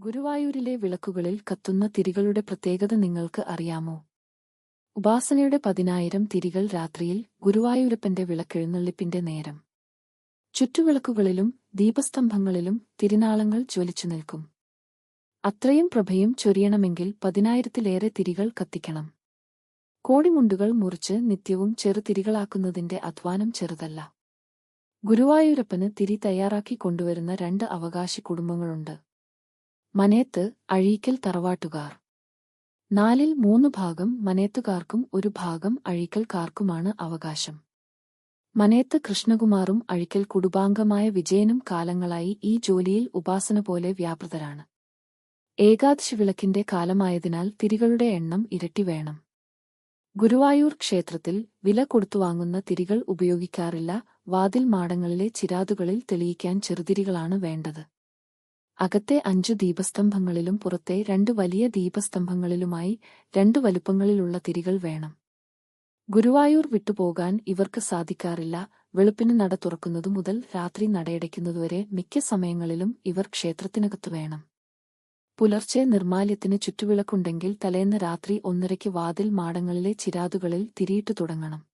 ഗുരുവായൂരിലെ വിളക്കുകളിൽ കത്തുന്ന തിരികളുടെ പ്രത്യേകത നിങ്ങൾക്ക് അറിയാമോ? ഉപാസനയുടെ പതിനായിരം തിരികൾ രാത്രിയിൽ ഗുരുവായൂരപ്പന്റെ വിളക്കെഴുന്നള്ളിപ്പിന്റെ നേരം. ചുറ്റുവിളക്കുകളിലും ദീപസ്തംഭങ്ങളിലും തിരുനാളങ്ങൾ ജ്വലിച്ചു നിൽക്കും. അത്രയും പ്രഭയും ചൊരിയണമെങ്കിൽ പതിനായിരത്തിലേറെ തിരികൾ കത്തിക്കണം. കോടിമുണ്ടുകൾ മുറിച്ച് നിത്യവും ചെറുതിരികളാക്കുന്നതിന്റെ അധ്വാനം ചെറുതല്ല. ഗുരുവായൂരപ്പന് തിരി തയ്യാറാക്കി കൊണ്ടുവരുന്ന രണ്ട് അവകാശി കുടുംബങ്ങളുണ്ട്. മനേത്ത് അഴീക്കൽ തറവാട്ടുകാർ. നാലിൽ മൂന്ന് ഭാഗം മനേത്തുകാർക്കും ഒരു ഭാഗം അഴീക്കൽക്കാർക്കുമാണ് അവകാശം. മനേത്ത് കൃഷ്ണകുമാറും അഴിക്കൽ കുടുംബാംഗമായ വിജയനും കാലങ്ങളായി ഈ ജോലിയിൽ ഉപാസന പോലെ വ്യാപൃതരാണ്. ഏകാദശി വിളക്കിന്റെ കാലമായതിനാൽ തിരികളുടെ എണ്ണം ഇരട്ടി വേണം. ഗുരുവായൂർ ക്ഷേത്രത്തിൽ വില കൊടുത്തു വാങ്ങുന്ന തിരികൾ ഉപയോഗിക്കാറില്ല വാതിൽ മാടങ്ങളിലെ ചിരാതുകളിൽ തെളിയിക്കാൻ ചെറുതിരികളാണ് വേണ്ടത്. അകത്തെ അഞ്ചു ദീപസ്തംഭങ്ങളിലും പുറത്തെ രണ്ട് വലിയ ദീപസ്തംഭങ്ങളിലുമായി രണ്ടു വലുപ്പങ്ങളിലുള്ള തിരികൾ വേണം. ഗുരുവായൂർ വിട്ടുപോകാൻ ഇവർക്ക് സാധിക്കാറില്ല. വെളുപ്പിന് നട തുറക്കുന്നതു മുതൽ രാത്രി നടയടയ്ക്കുന്നതുവരെ മിക്ക സമയങ്ങളിലും ഇവർ ക്ഷേത്രത്തിനകത്തു വേണം. പുലർച്ചെ നിർമാല്യത്തിന് ചുറ്റുവിളക്കുണ്ടെങ്കിൽ തലേന്ന് രാത്രി ഒന്നരയ്ക്ക് വാതിൽ മാടങ്ങളിലെ ചിരാതുകളിൽ തിരിയിട്ടു തുടങ്ങണം.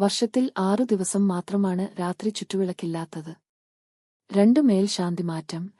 വർഷത്തിൽ ആറു ദിവസം മാത്രമാണ് രാത്രി ചുറ്റുവിളക്കില്ലാത്തത്. രണ്ടു മേൽ ശാന്തിമാറ്റം